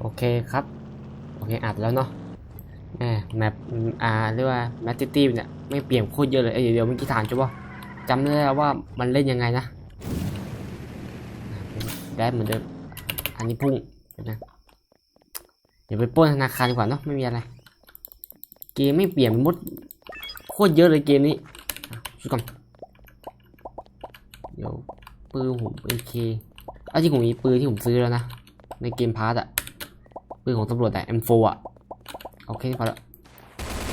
โอเคครับ โอเคอัดแล้วเนาะแหมแมปอ่าเรียกว่าแมตติตี้เนี่ยไม่เปลี่ยนโคตรเยอะเลยเอ้ยเดี๋ยวเมื่อกี้ถามจ้ะว่าจำได้แล้วว่ามันเล่นยังไงนะได้เหมือนเดิมอันนี้พุ่งนะเดี๋ยวไปป้นธนาคารดีกว่าเนาะไม่มีอะไร เกมไม่เปลี่ยนมดโคตรเยอะเลยเกมนี้ช่วยก่อนเดี๋ยวปืนผมเอเคเอาจริงผมมีปืนที่ผมซื้อแล้วนะในเกมพาร์ตอะ ปืนของตำรวจแต่ M4 อะโอเคพอละ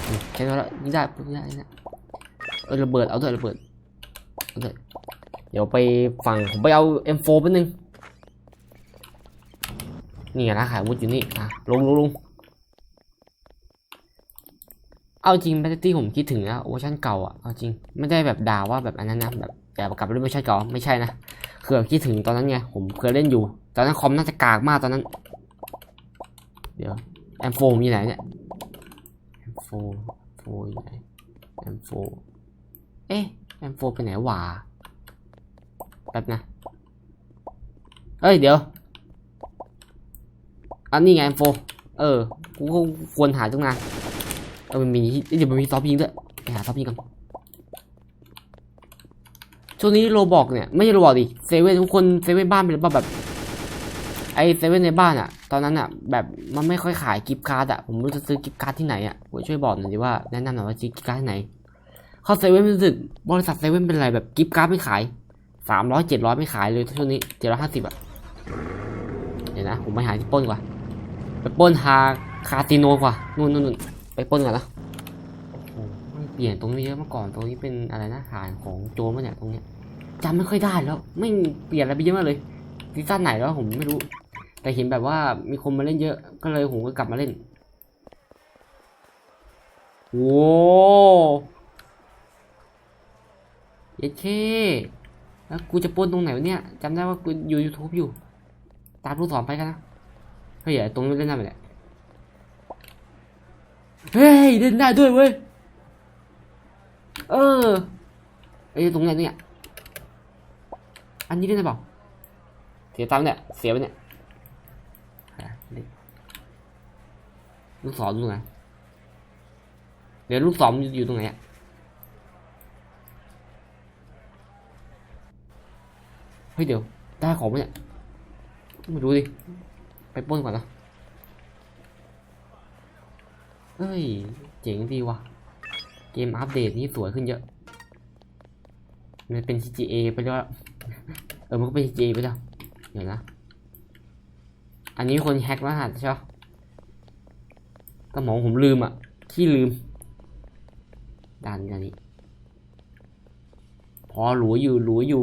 อืมแค่นั้นละนี่ได้ปุ๊บนี่ได้นี่ได้เออระเบิดเอาด้วยระเบิดเอาด้วยเดี๋ยวไปฝั่งผมไปเอา M4 แป๊บนึงนี่ไงร้านขายวุธอยู่นี่อะลงลงลงเอาจริงแบตเตอรี่ผมคิดถึงนะเวอร์ชันเก่าอะเอาจริงไม่ได้แบบด่าว่าแบบอันนั้นนะแบบแต่กลับไปเล่นเวอร์ชันเก่าไม่ใช่นะคือแบบคิดถึงตอนนั้นไงผมเคยเล่นอยู่ ตอนนั้นคอมน่าจะกากมากตอนนั้น เดี๋ยว M4 ผมอยู่ไหนเนี่ย M4 M4 อยู่ไหน M4 เอ๊ะ M4 ไปไหนวะแป๊บนะเอ้ยเดี๋ยวอันนี้ไง M4 เออกูก็ควรหาตั้งนานเออมันมีเดี๋ยวมันมีซอฟต์ยิงด้วยไปหาซอฟต์ยิงกันช่วงนี้โรบอกเนี่ยไม่ใช่โรบอกดิเซเว่นทุกคนเซเว่นบ้านเป็นแบบ ไอเซเว่นในบ้านอะตอนนั้นอะแบบมันไม่ค่อยขายกิฟต์การ์ดอะผมไม่รู้จะซื้อกิฟต์การ์ดที่ไหนอะช่วยบอกหน่อยดิว่าแนะนำหน่อยว่าซื้อกิฟต์การ์ดที่ไหนเข้าเซเว่นรู้สึกบริษัทเซเว่นเป็นอะไรแบบกิฟต์การ์ดไม่ขายสามร้อยเจ็ดร้อยไม่ขายเลยช่วงนี้เจ็ดร้อยห้าสิบอะเดี๋ยวนะผมไปหาที่ป้นก่อนไปป้นหาคาสิโนกว่านู่นนู่นนู่นไปป้นก่อนนะโอ้โหไม่เปลี่ยนตรงนี้เยอะเมื่อก่อนตรงนี้เป็นอะไรนะฐานของโจรวะเนี่ยตรงเนี้ยจำไม่ค่อยได้แล้ว ไม่เปลี่ยนอะไรไปเยอะมากเลยซีซั่นไหนแล้วผมไม่รู้ แต่เห็นแบบว่ามีคนมาเล่นเยอะก็เลยผมก็กลับมาเล่นโว้เย้เคแล้วกูจะปนตรงไหนวะเนี่ยจำได้ว่ากูอยู่ YouTube อยู่ ตามลูกศรไปกันนะเฮ้ยตรงนี้เล่นได้ไหมเนี่ยเฮ้ยเล่นได้ด้วยเว้ยเออไอ้ตรงไหนเนี่ยอันนี้เล่นได้เปล่าเสียตังค์เนี่ยเสียไปเนี่ย ลูกศรอยู่ตรงไหนเดี๋ยวลูกศรมันอยู่ตรงไหนอะเฮ้ยเดี๋ยวได้ของไหมเนี่ยมาดูดิ ไปป้นก่อนนะเฮ้ย เจ๋งดีว่ะ เกมอัปเดตนี้สวยขึ้นเยอะ มันเป็น GTA ไปแล้ว เออ มันก็เป็น GTA ไปแล้ว เดี๋ยวนะ อันนี้คนแฮกรหัสใช่ปะ สมองผมลืมอะที่ลืมด้านนี้ด้านนี้พอหลัวอยู่หลัวอยู่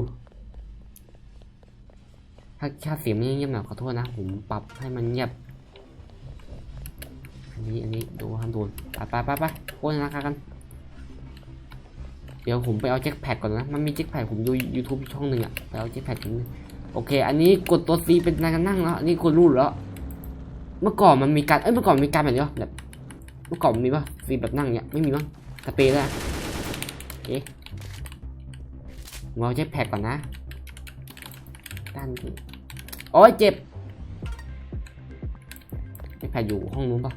ถ้าถ้าเสียงไม่เงียบหน่อยขอโทษนะ ผมปรับให้มันเงียบ อันนี้อันนี้ดูห้ามโดนไปไปไปไปโค้นนะครับกัน เดี๋ยวผมไปเอาแจ็คแพดก่อนนะ มันมีแจ็คแพดผมดู YouTube ช่องหนึ่งอะไปเอาแจ็คแพดนิดนึงโอเค อันนี้กดตัว C เป็นการนั่งแล้ว อันนี้คนรู้แล้ว เมื่อก่อนมันมีการเอ้ยเมื่อก่อนมีการแบบนี้ปะแบบเมื่อก่อนมีป่ะซีแบบนั่งเนี้ยไม่มีมั้งสเปรย์แล้วโอเคเราใช้แพ็กก่อนนะด้านนี้โอ้ยเจ็บใช้แพ็กอยู่ห้องนู้นป่ะ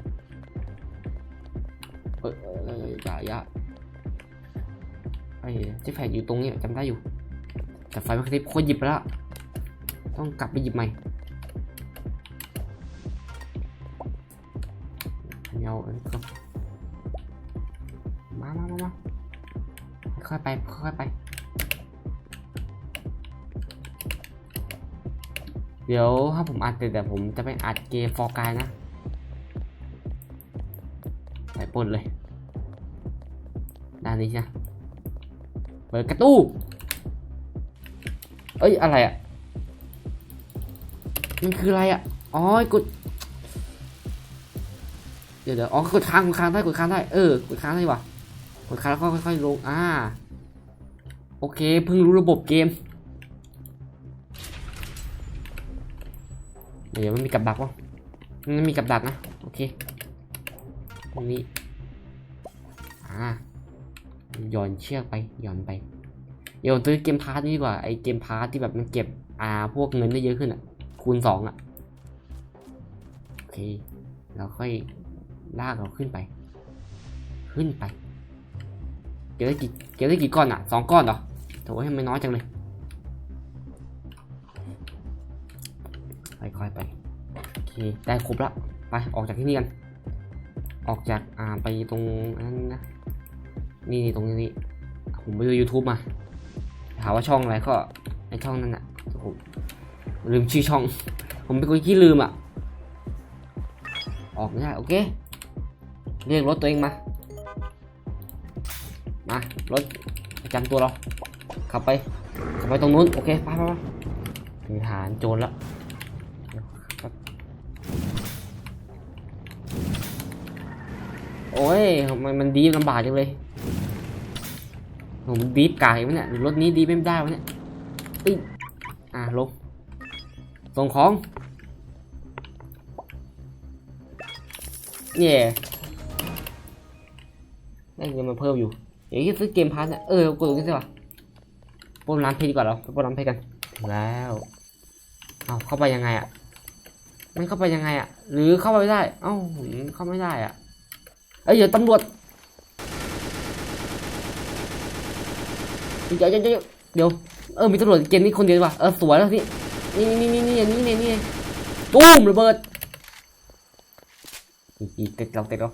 เออเอออย่าอย่าไอ้ใช้แพ็กอยู่ตรงนี้จำได้อยู่แต่ไฟมันกระพริบโคตรหยิบไปแล้วต้องกลับไปหยิบใหม่ เงาเอ้ยครับมามามามาค่อยๆไปค่อยๆไป เดี๋ยวถ้าผมอัดแต่แต่ผมจะไปอัดเกมฟอร์กายนะไปปนเลยด้านนี้ใช่ไหมเปิดกระตู้เอ้ยอะไรอะ่ะมันคืออะไรอะ่ะ อ๋อกด เดี๋ยวเดี๋ยวอ๋อกดค้างกดค้างได้กดค้างได้เออกดค้างได้ว่ะกดค้างแล้วก็ค่อยๆลงอ่าโอเคเพิ่งรู้ระบบเกม เดี๋ยวมันมีกับดักวะมันมีกับดักนะโอเคตรงนี้อ่าหย่อนเชือกไปหย่อนไปเดี๋ยวซื้อเกมพาร์ทนี้ดีกว่าไอเกมพาร์ทที่แบบมันเก็บอ่าพวกเงินได้เยอะขึ้นอะคูณสองอะโอเคเคเราค่อย ลากเราขึ้นไป ขึ้นไป เก็บได้กี่เก็บได้กี่ก้อนอะสองก้อนเหรอโถ่ให้มันน้อยจังเลยค่อยๆไปโอเคได้ครบละไปออกจากที่นี่กันออกจากอ่าไปตรงนั้นนะนี่ตรงนี้ผมไปดู YouTube มาถามว่าช่องอะไรก็ไอช่องนั้นอะผมลืมชื่อช่อง ผมเป็นคนขี้ลืมอะออกไม่ได้ โอเค เรียกรถตัวเองมา มารถประจำตัวเรา ขับไป ขับไปตรงนู้น โอเค ไปไปไปถึงฐานโจรแล้วโอ้ยทำไมมันดีลำบากจังเลย ผมดีกากอีกไหมเนี่ย รถนี้ดีไม่ได้วะเนี่ยอึ้อ่าลงส่งของ เนี่ย ได้เงินมาเพิ่มอยู่เดี๋ยวจะซื้อเกมพาร์ทเนี่ยเออกดตรงนี้สิวะปล้นร้านเพชรดีกว่าเราไปปล้นร้านเพชรกันถึงแล้วเอาเข้าไปยังไงอะมันเข้าไปยังไงอะ หรือเข้าไปไม่ได้ เอ้าผมเข้าไม่ได้อะเอ้ยเดี๋ยวตำรวจเดี๋ยวเดี๋ยวเดี๋ยวเดี๋ยวเออมีตำรวจเกมนี้คนเดียวว่ะเออสวยแล้วสินี่นี่นี่นี่นี่นี่นี่ตูมระเบิดอีกอีกติดเราติดเรา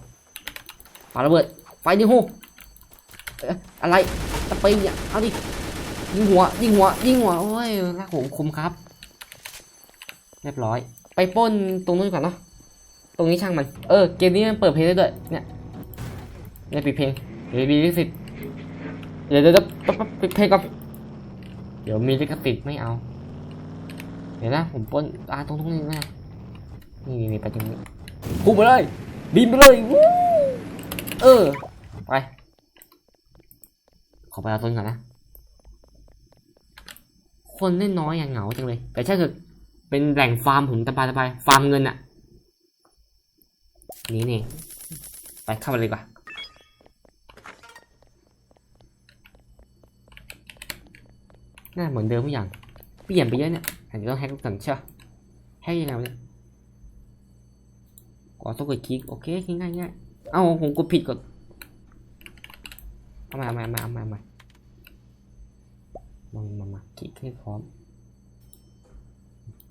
ปาระเบิด ไฟยิงหูเอ๊ะอะไรตะปีเนี่ยเอาดิยิงหัวยิงหัวยิงหัวโอ้ยรักผมคมครับ เรียบร้อย ไปปล้นตรงนู้นก่อนเนาะตรงนี้ช่างมันเออเกมนี้มันเปิดเพลงได้ด้วยเนี่ยเนี่ยปิดเพลงเดี๋ยวมีลิขสิทธิ์เดี๋ยวเดี๋ยวเดี๋ยวปั๊บปั๊บปิดเพลงก่อนเดี๋ยวมีลิขสิทธิ์ไม่เอา เดี๋ยวนะผมปล้นอ่าตรงตรงนี้นะนี่นี่นี่ไปตรงนี้พุ่งไปเลยบินไปเลยวู้เออ ไป ขอไปเอาต้นก่อนนะ คนเล่น้อยอย่างเหงาจังเลย แต่ใช่คือเป็นแหล่งฟาร์มผมสบายสบายฟาร์มเงินอะนี่นี่ไปเข้าไปเลยดีกว่าน้าเหมือนเดิมทุกอย่างเปลี่ยนไปเยอะเนี่ยอาจจะต้องแฮกก่อนใช่ปะแฮกยังไงเนี่ยกดต้องกดคลิกโอเคง่ายง่ายเอ้าผมกดผิดกด เอามาเอามาเอามาเอามาเอามามามามาคลิกให้พร้อม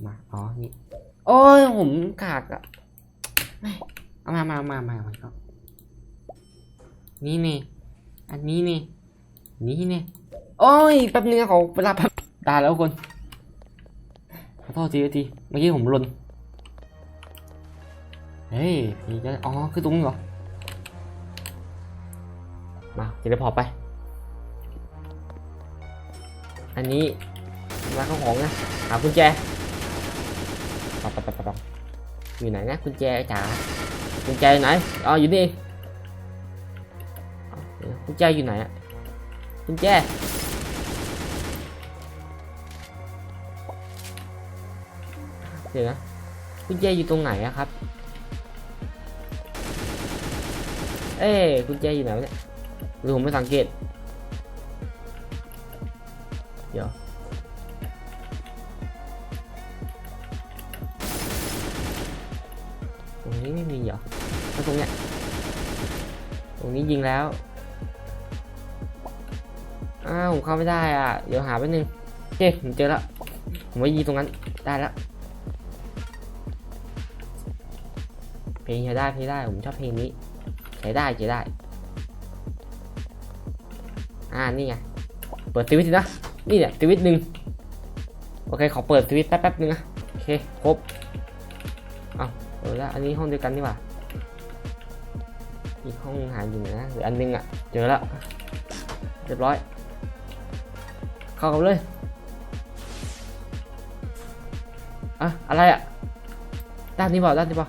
มา อ๋อ นี่ โอ้ยผมกากอะแม่เอามามาเอามามามาครับนี่นี่ อันนี้นี่ นี่นี่ โอ้ย แป๊บนึงนะขอเวลาแป๊บได้แล้วคน ขอโทษทีที เมื่อกี้ผมหลน เฮ้ยพี่จะอ๋อ คือตรงนี้เหรอ มาจะได้พอไป อันนี้มาเข้าของนะหากุญแจปับปับปับปับอยู่ไหนนะกุญแจจ๋ากุญแจอยู่ไหนอ๋ออยู่นี่เองเอ้าเดี๋ยวกุญแจอยู่ไหนอะกุญแจเดี๋ยวนะกุญแจอยู่ตรงไหนอะครับ เอ้ยกุญแจอยู่ไหนเนี่ย หรือผมไม่สังเกต เดี๋ยวตรงนี้ไม่มีเหรอแล้วตรงเนี้ย ตรงนี้ยิงแล้ว อ้าวผมเข้าไม่ได้อะ เดี๋ยวหาแป๊บนึงโอเคผมเจอแล้วผมไว้ยิงตรงนั้น ได้แล้ว เพลงใช้ได้เพลงได้ ผมชอบเพลงนี้ใช้ได้ใช้ได้ อ่านี่ไง เปิดสวิตช์สินะ นี่เนี่ยสวิตช์หนึ่งโอเค ขอเปิดสวิตช์แป๊บๆนึงนะโอเค ครบ เอาเออแล้ว อันนี้ห้องเดียวกันนี่หว่า อีกห้องหาอยู่นะหรืออันนึงอะ เจอแล้วเรียบร้อย เข้ากันเลยอะอะไรอะ ด้านนี้เปล่าด้านนี้เปล่า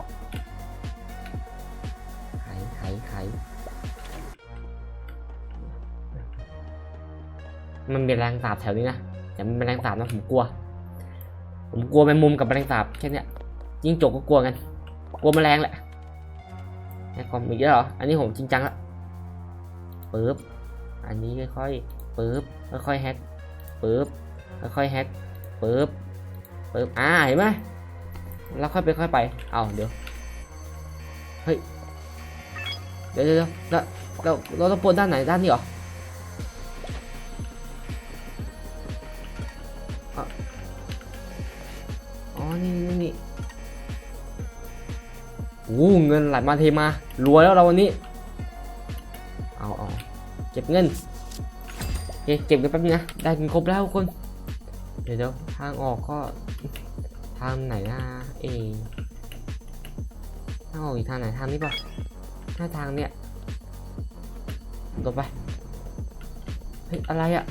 มันเป็นแรงสาบแถวนี้นะแต่มันเป็นแรงสาบนะผมกลัว ผมกลัวแมงมุมกับแมลงสาบแค่เนี้ยยิ่งจกก็กลัวกัน กลัวแมลงแหละไอ้คอมอีกแล้วเหรอ อันนี้ผมจริงจังละปึ๊บ อันนี้ค่อยๆปึ๊บ ค่อยๆแฮกปึ๊บ ค่อยๆแฮกปึ๊บ ปึ๊บ อ่า เห็นไหมแล้วค่อยไปค่อยไป เอาเดี๋ยว เฮ้ย เดี๋ยวเดี๋ยวเดี๋ยวแล้วเราเราต้องปนด้านไหนด้านนี้เหรอ อ้เงินไหลมาเทมารวยแล้วเราวันนี้ เอาเอาเก็บเงินโอเคเก็บกันแป๊บนึงนะ ได้เงินครบแล้วทุกคน เดี๋ยวเดี๋ยวทางออกก็ ทางไหนนะเอทางออกอีกทางไหนทางนี้ป่ะถ้าทางเนี้ยต่อไป เฮ้ยอะไรอะ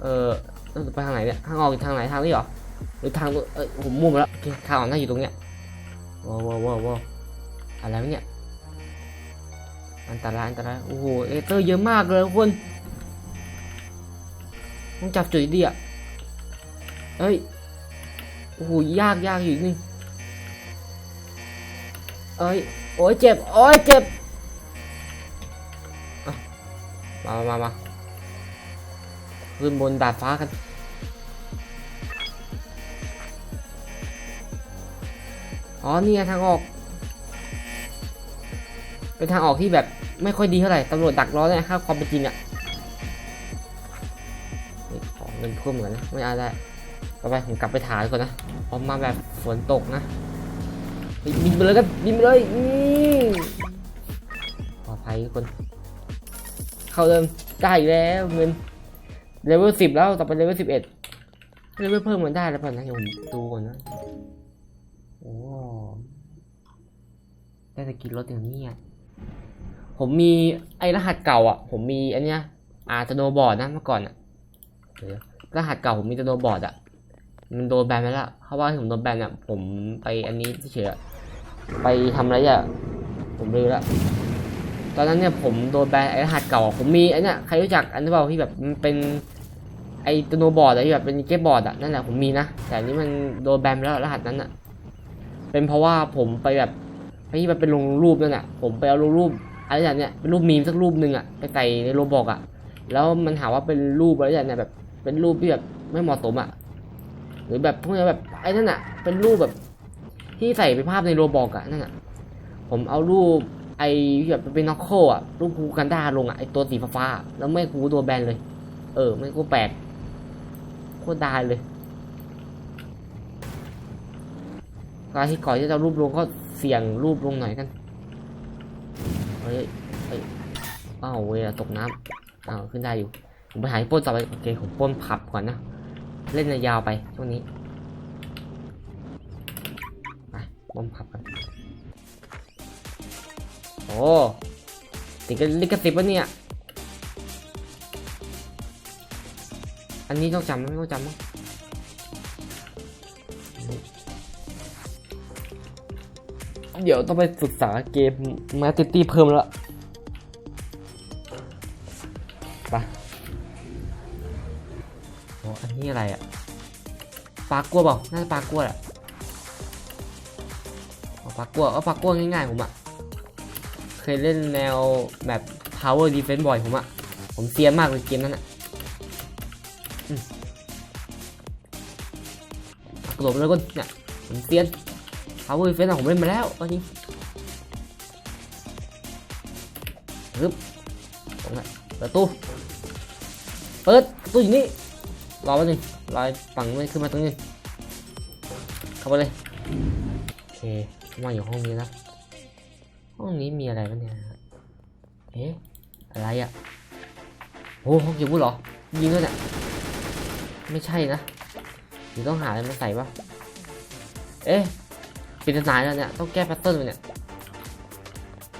เออจะไปทางไหนเนี่ย ทางออกอีกทางไหนทางนี้เหรอ หรือทางเออผมมุ่งไปแล้วทางออกน่าอยู่ตรงเนี้ย ว้าวว้าวว้าวอะไรวะเนี่ย อันตรายอันตราย โอ้โห เอเตอร์เยอะมากเลยทุกคนต้องจับจุดดีอะเอ้ย โอ้โห ยากยากอยู่อีกนึงเอ้ย โอ้ยเจ็บ โอ้ยเจ็บ มามามามาขึ้นบนดาดฟ้ากัน อ๋อนี่ไงทางออก เป็นทางออกที่แบบไม่ค่อยดีเท่าไหร่ตำรวจดักรอเลยนะครับความเป็นจริงอะ่ะนี่ของเงินเพิ่มเหมือนนะไม่เอาได้ต่อไปผมกลับไปถ่ายก่อนนะออกมาแบบฝนตกนะบินไปเลยกันบินไปเลยอืมปลอดภัยทุกคน เข้าเดิมได้อีกแล้วเงินเลเวลสิบแล้วต่อไปเลเวลสิบเอ็ดเลเวลเพิ่มมันได้แล้วป่ะนะเดี๋ยวผมดูก่อนนะ โอ้ ได้สกินรถอย่างนี้อะผมมีไอ้รหัสเก่าอะ ผมมีอันเนี้ยอาสโนบอร์ดนะเมื่อก่อนอะรหัสเก่าผมมีสโนบอร์ดอะ มันโดนแบนไปแล้วเพราะว่าผมโดนแบนอะ ผมไปอันนี้เฉยๆอะไปทำอะไรอะ ผมลืมล้วตอนนั้นเนี่ยผมโดนแบนไอ้รหัสเก่าอะผมมีไอ้เนี่ยใครรู้จักอันนี้เปล่าที่แบบมันเป็นไอ้สโนบอร์ดอะที่แบบเป็นเกมบอร์ดอะนั่นแหละผมมีนะแต่อันนี้มันโดนแบนไปแล้วรหัสนั้นอะ เป็นเพราะว่าผมไปแบบ ที่มันเป็นลงรูปนั่นน่ะ ผมไปเอาลงรูปอะไรอย่างเนี้ยเป็นรูปมีมสักรูปหนึ่งอะไปใส่ในโรบอกอะ แล้วมันหาว่าเป็นรูปอะไรอย่างเนี้ยแบบ เป็นรูปที่แบบไม่เหมาะสมอะ หรือแบบพวกนี้แบบไอ้นั่นอะ เป็นรูปแบบ ที่ใส่ไปภาพในโรบอกอะนั่นอะ ผมเอารูปไอ้ที่แบบเป็นน็อกโคอะรูปคูกันด้าลงอะไอ้ตัวสีฟ้าแล้วไม่คูตัวแบนเลย เออไม่คูแปลกโคตรดายเลยการที่ก่อนที่จะเอารูปลงก็ เสี่ยงรูปลงหน่อยกัน เฮ้ยเฮ้ยอ้าวเวลาตกน้ำอ้าวขึ้นได้อยู่ ผมไปหาป้นต่อไป โอเค ผมป้นผับก่อนนะ เล่นยาวไปช่วงนี้ ไปป้นผับกัน โอ้ติดกันลิขสิทธิ์ปะเนี่ย อันนี้ต้องจำไม่ต้องจำมั้ง เดี๋ยวต้องไปศึกษาเกมมาติตี้เพิ่มแล้วไปโอ้อันนี้อะไรอะปลากัวเปล่าน่าจะปลากัวแหละปลากัวเอาปลากัวง่ายๆผมอะเคยเล่นแนวแบบ power defense บ่อยผมอะผมเซียนมากเลยเกมนั้นอะกระโดดไปเลยก่อนเนี่ยผมเซียน power defense ผมเล่นมาแล้วเอาจริงฮึบตรงไหนปิดตู้เปิดตู้อยู่นี่รอแป๊บนึงรอฝั่งมันขึ้นมาตรงนี้เข้าไปเลยโอเคมาอยู่ห้องนี้แล้วห้องนี้มีอะไรบ้างเนี่ยเอ๊ะอะไรอะโอ้ห้องเก็บวุ้เหรอยิงด้วยเนี่ยไม่ใช่นะหรือต้องหาอะไรมาใส่ปะเอ๊ะ ปริศนาแล้วเนี่ยต้องแก้แพทเทิร์นมันเนี่ย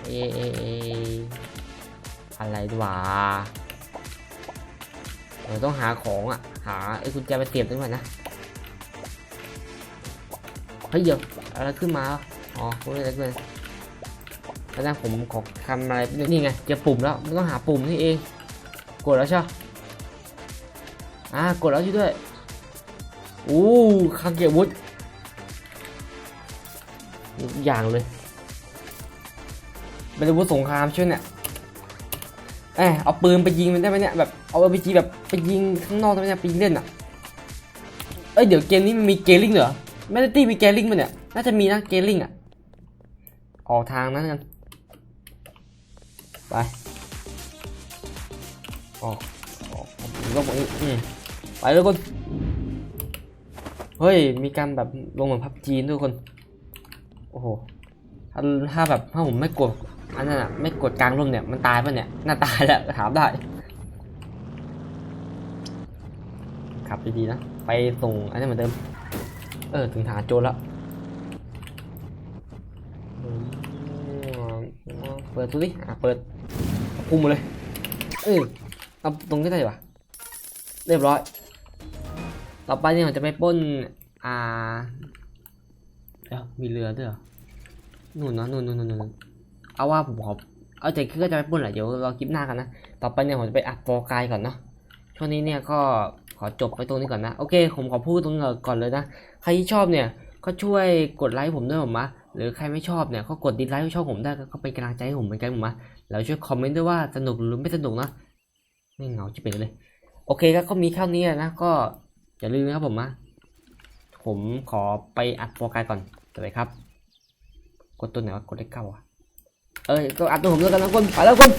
เอเอเออะไรดีวะเราต้องหาของอะ หาไอ้กุญแจไปเสียบด้วยก่นะเฮ้ยเดี๋ยวอะไรขึ้นมาอ๋อไม่อะไรขึ้นมาแล้วนะผมขอทำอะไรนี่ไงเจอปุ่มแล้วไม่ต้องหาปุ่มนี่เอง กดแล้วใช่ปะอ่ากดแล้วช่วยด้วย อู้คาเกียวุฒ อย่างเลยเป็นอาวุธสงครามช่วยเนี่ยเอยเอาปืนไปยิงมันได้ไหมเนี่ยแบบเอาไปจีแบบไปยิงข้างนอกได้ไหมเนี่ยไปยิงเล่นอะเอ้ยเดี๋ยวเกมนี้มันมีเกลลิงเหรอไม่ได้ตีมีเกลลิงมันเนี่ยน่าจะมีนะเกลลิงอะออกทางนั้นกันไปออกออกออกลงตรงนี้อืมไปเลยทุกคนเฮ้ยมีการแบบลงเหมือนพับจีนทุกคน โอ้โหถ้าถ้าแบบถ้าผมไม่กดอันนั้นอะไม่กดกลางร่มเนี่ยมันตายป่ะเนี่ยน่าตายแหละถามได้ขับดีๆนะไปส่งอันนี้เหมือนเดิม เออถึงฐานโจรแล้วเปิดดูดิอะเปิดพุ่งมาเลยเออเอาตรงนี้ได้ปะเรียบร้อย ต่อไปเนี่ยผมจะไปป้นอ่า เอ้ามีเรือด้วยเหรอนู่นเนาะนู่นนู่นนู่นนู่นเอาว่าผมขอเอาใจคือก็จะไปปล้นแหละเดี๋ยวรอคลิปหน้ากันนะ ต่อไปเนี่ยผมจะไปอัดโปรไกลก่อนเนาะช่วงนี้เนี่ยก็ขอจบไปตรงนี้ก่อนนะ โอเค ผมขอพูดตรงนี้ก่อนเลยนะ ใครที่ชอบเนี่ยก็ช่วยกดไลค์ผมด้วยผมมะหรือใครไม่ชอบเนี่ยก็กดดิสไลค์ช่องผมได้ก็เป็นกำลังใจให้ผมเหมือนกันผมมะแล้วช่วยคอมเมนต์ด้วยว่าสนุกหรือไม่สนุกนะไม่เหงาจะเป็นเลย โอเคก็มีแค่นี้นะก็อย่าลืมนะครับผมมะ ผมขอไปอัดโปรไกลก่อนเดี๋ยครับ กดตัวไหนวะ กดเลขเก้าอะ เอ้ยก็อัดตัวผมด้วยกันนะคนไปแล้วคน